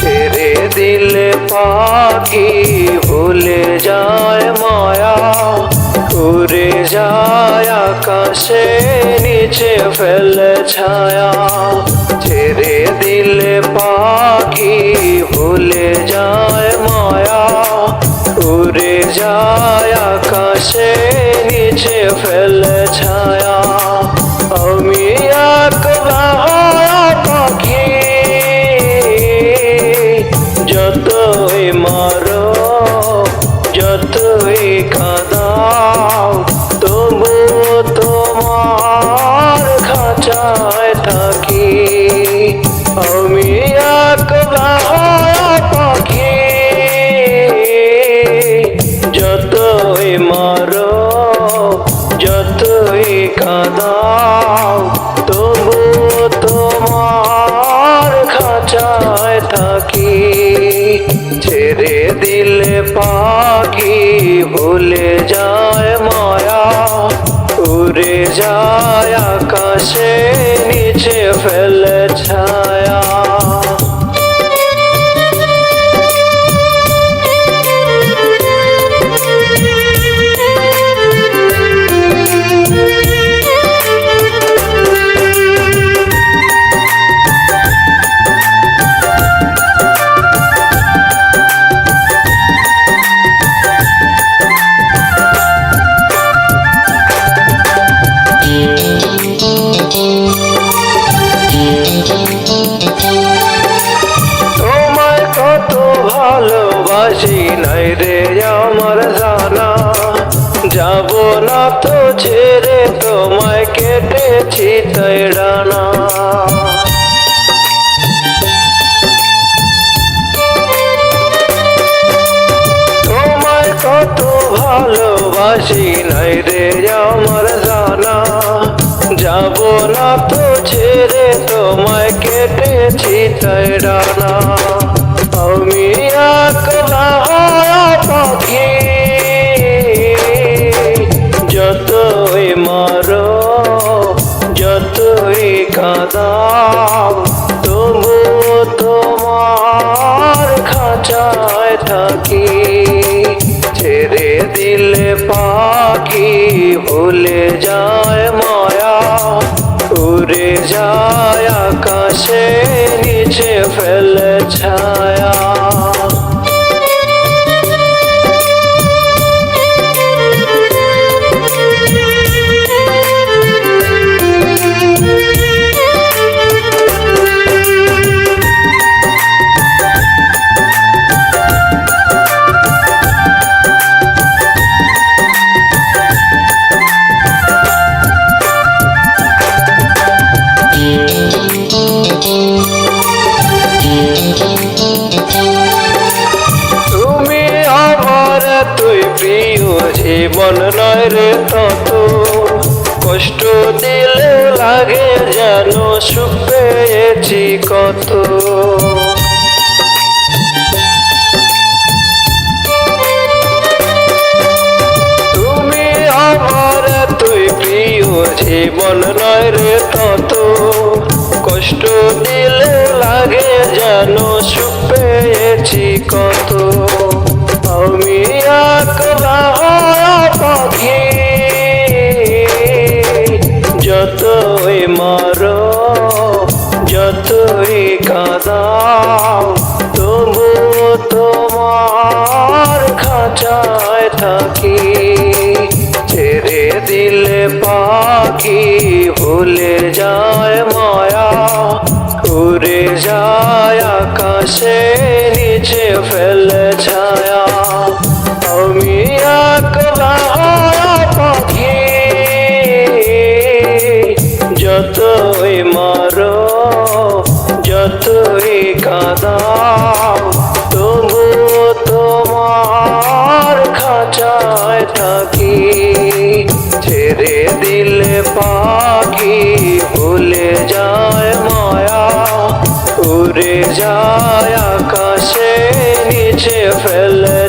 ছেড়ে দিলে পাখি ভুলে যায় মায়া। উড়ে যায় আকাশে, নিচে ফেলে ছায়া। ছেড়ে দিলে পাখি যতই কাদাও যায় মায়া উড়ে যায় আকাশে নিচে ফেলে ছায়া। ভালোবাসি নাই রে আমার জানা। যাব না তো ছেড়ে তোমায় কেটেছি তাই ডানা তোমায় কত ভালোবাসি নাই রে আমার জানা। যাব না তো ছেড়ে তোমায় কেটেছি তাই ডানা আমি একলা পাখি যতই মারো, যতই কাদাও, তবু তোমার খাঁচায় থাকি। ছেড়ে দিলে পাখি ভুলে যায় মায়া, উড়ে যায় আকাশে, নিচে ফেলে ছায়া। তুই প্রিয় জীবন নয় রে তত। কষ্ট দিলে লাগে যেন সুখ পেয়েছি কত। তুমি আমার, তুই প্রিয় জীবন নয় রে তত। কষ্ট দিলে লাগে যেন সুখ পেয়েছি কত। কাদাও তবু তোমার খাঁচায় থাকি। ছেড়ে দিলে পাখি ভুলে উড়ে যায় আকাশে নিচে ফেলে। ছায়া